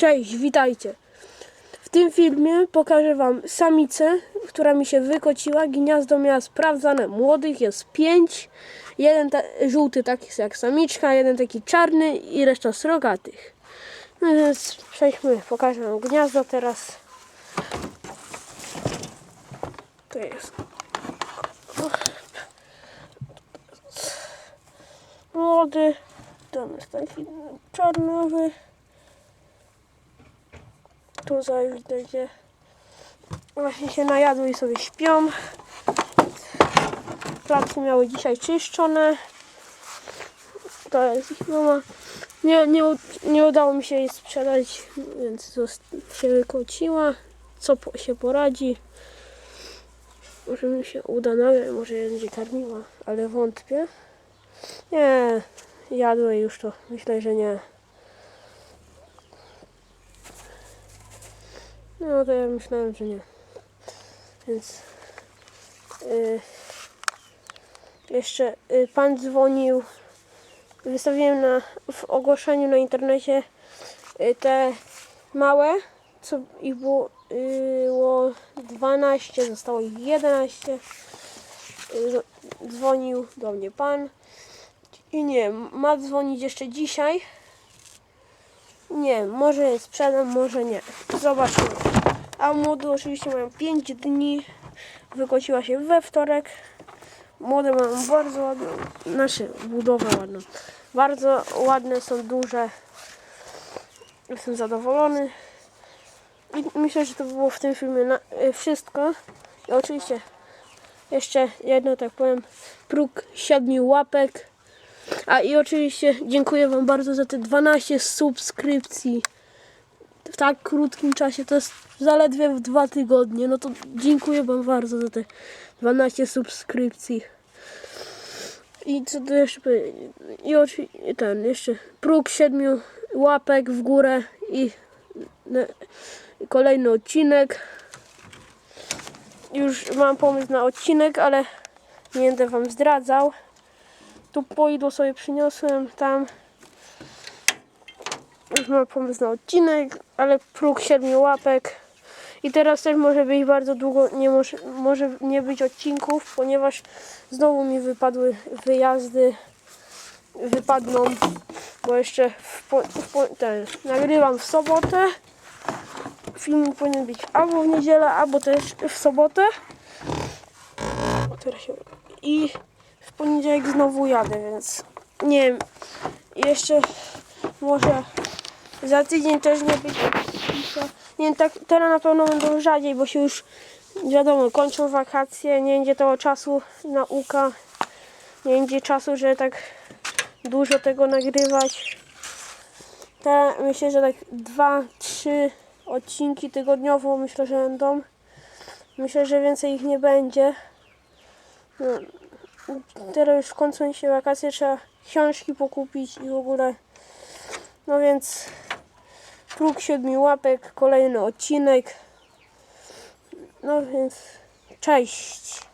Cześć, witajcie. W tym filmie pokażę Wam samicę, która mi się wykociła. Gniazdo miała sprawdzane młodych, jest pięć. Jeden ta, żółty taki jak samiczka, jeden taki czarny i reszta srogatych. No więc przejdźmy, pokażę Wam gniazdo teraz. To jest młody, tam jest taki czarnowy. Tu zaś widać, właśnie się najadły i sobie śpią. Klatki miały dzisiaj czyszczone. To jest ich mama. Nie, nie, nie udało mi się jej sprzedać, więc się wykłóciła. Co po, się poradzi. Może mi się uda nawet, może je będzie karmiła, ale wątpię. Nie, jadły już to. Myślę, że nie. No to ja myślałem, że nie. Więc y, jeszcze y, pan dzwonił. Wystawiłem na, w ogłoszeniu na internecie y, te małe, co ich było, y, było 12, zostało ich 11. Y, zo- dzwonił do mnie pan. I nie, ma dzwonić jeszcze dzisiaj. Nie, może sprzedam, może nie. Zobaczymy. A młody oczywiście mają 5 dni. Wykociła się we wtorek. Młode mają bardzo ładną, znaczy budowę ładną. Bardzo ładne, są duże. Jestem zadowolony. I myślę, że to było w tym filmie na, y, wszystko. I oczywiście jeszcze jedno, tak powiem, próg siedmiu łapek. A i oczywiście dziękuję Wam bardzo za te 12 subskrypcji w tak krótkim czasie. To jest zaledwie w dwa tygodnie. No to dziękuję Wam bardzo za te 12 subskrypcji. I co tu jeszcze powiedzieć? I oczywiście ten, jeszcze próg 7 łapek w górę i kolejny odcinek. Już mam pomysł na odcinek, ale nie będę Wam zdradzał. Tu poidło sobie przyniosłem tam. Już mam pomysł na odcinek, ale próg siedmiu łapek. I teraz też może być bardzo długo, nie może, może nie być odcinków, ponieważ znowu mi wypadły wyjazdy. Wypadną, bo jeszcze w, w, ten, nagrywam w sobotę. Film powinien być albo w niedzielę, albo też w sobotę. O, teraz się... I poniedziałek znowu jadę, więc nie wiem. Jeszcze może za tydzień też nie być. Nie wiem, tak teraz na pewno będą rzadziej, bo się już wiadomo, kończą wakacje, nie będzie tego czasu nauka, nie będzie czasu, żeby tak dużo tego nagrywać. Teraz myślę, że tak dwa, trzy odcinki tygodniowo myślę, że będą. Myślę, że więcej ich nie będzie. No, teraz już w końcu się wakacje, trzeba książki pokupić i w ogóle. No więc próg siedmiu łapek, kolejny odcinek. No więc cześć.